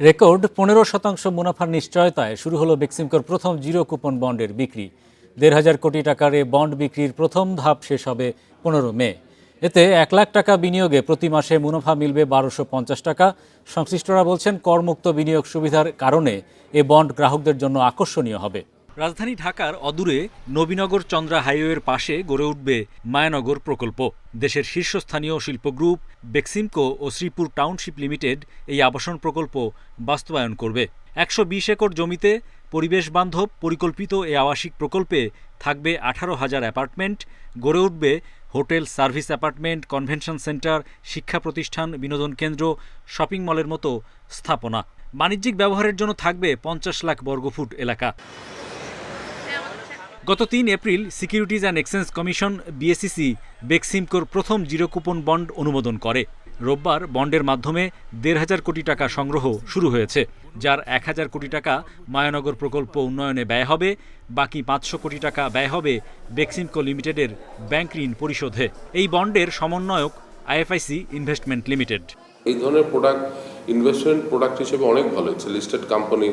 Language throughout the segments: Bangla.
রেকর্ড পনেরো শতাংশ মুনাফার নিশ্চয়তায় শুরু হলো বেক্সিমকোর প্রথম জিরো কুপন বন্ডের বিক্রি। দেড় হাজার কোটি টাকার এ বন্ড বিক্রির প্রথম ধাপ শেষ হবে পনেরো মে। এতে এক লাখ টাকা বিনিয়োগে প্রতি মাসে মুনাফা মিলবে বারোশো পঞ্চাশ টাকা। সংশ্লিষ্টরা বলছেন, করমুক্ত বিনিয়োগ সুবিধার কারণে এ বন্ড গ্রাহকদের জন্য আকর্ষণীয় হবে। রাজধানী ঢাকার অদূরে নবীনগর চন্দ্রা হাইওয়ের পাশে গড়ে উঠবে মায়ানগর প্রকল্প। দেশের শীর্ষস্থানীয় শিল্প গ্রুপ বেক্সিমকো ও শ্রীপুর টাউনশিপ লিমিটেড এই আবাসন প্রকল্প বাস্তবায়ন করবে। একশো বিশ একর জমিতে পরিবেশ বান্ধব পরিকল্পিত এই আবাসিক প্রকল্পে থাকবে আঠারো হাজার অ্যাপার্টমেন্ট, গড়ে উঠবে hotel service apartment, convention centre, শিক্ষা প্রতিষ্ঠান, বিনোদন কেন্দ্র, শপিং মলের মতো স্থাপনা। বাণিজ্যিক ব্যবহারের জন্য থাকবে পঞ্চাশ লাখ বর্গফুট এলাকা। গত তিন April securities and exchange commission BSEC বেক্সিমকোর প্রথম জিরো কুপন বন্ড অনুমোদন করে। রোববার বন্ডের মাধ্যমে দেড় হাজার কোটি টাকা সংগ্রহ শুরু হয়েছে, যার এক হাজার কোটি টাকা মায়ানগর প্রকল্প উন্নয়নে ব্যয় হবে, বাকি পাঁচশো কোটি টাকা ব্যয় হবে বেক্সিমকো লিমিটেডের ব্যাংক ঋণ পরিশোধে। এই বন্ডের সমন্বয়ক আইএফআইসি ইনভেস্টমেন্ট লিমিটেড। এই ধরনের প্রোডাক্ট ইনভেস্টমেন্ট প্রোডাক্ট হিসেবে অনেক ভালো ইটস লিস্টেড কোম্পানি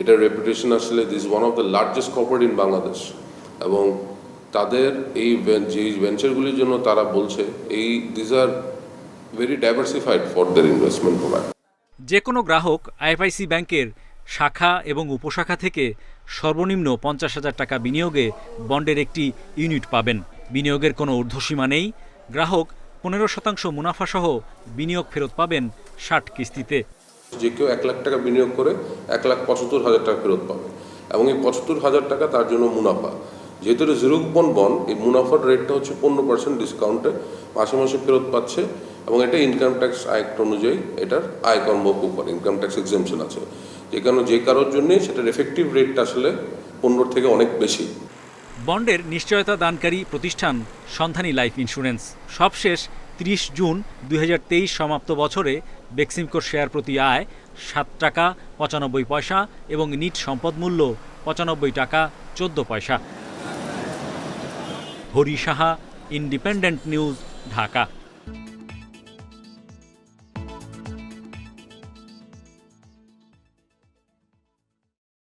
এটার রেপুটেশন আসলে this one of the largest corporate in Bangladesh এবং তাদের এই যে ভেঞ্চারগুলির জন্য তারা বলছে এই this are very diversified for there investment product যে কোনো গ্রাহক আইএফআইসি ব্যাংকের শাখা এবং উপশাখা থেকে সর্বনিম্ন পঞ্চাশ হাজার টাকা বিনিয়োগে বন্ডের একটি ইউনিট পাবেন। বিনিয়োগের কোনো ঊর্ধ্বসীমা নেই। গ্রাহক পনেরো শতাংশ মুনাফাসহ বিনিয়োগ ফেরত পাবেন ষাট কিস্তিতে। যে কেউ এক লাখ টাকা বিনিয়োগ করে এক লাখ পঁচাত্তর হাজার টাকা ফেরত পাবে। এবং এই পঁচাত্তর হাজার টাকা তার জন্য মুনাফা। যেহেতু এটা জিরো কুপন বন এই মুনাফার রেটটা হচ্ছে পনেরো পার্সেন্ট ডিসকাউন্টে মাসে মাসে ফেরত পাচ্ছে এবং এটা ইনকাম ট্যাক্স আয়ক্ট অনুযায়ী এটার আয় কর্ম উপর ইনকাম ট্যাক্স এক্সামশন আছে। যে কারণে যে কারোর জন্যই সেটার এফেক্টিভ রেটটা আসলে পনেরোর থেকে অনেক বেশি। বন্ডের নিশ্চয়তা দানকারী প্রতিষ্ঠান সন্ধানী লাইফ ইন্স্যুরেন্স। সবশেষ ত্রিশ জুন দু হাজার তেইশ সমাপ্ত বছরে বেক্সিমকোর শেয়ার প্রতি আয় সাত টাকা পঁচানব্বই পয়সা এবং নিট সম্পদ মূল্য পঁচানব্বই টাকা চোদ্দ পয়সা। Hari Saha independent news Dhaka.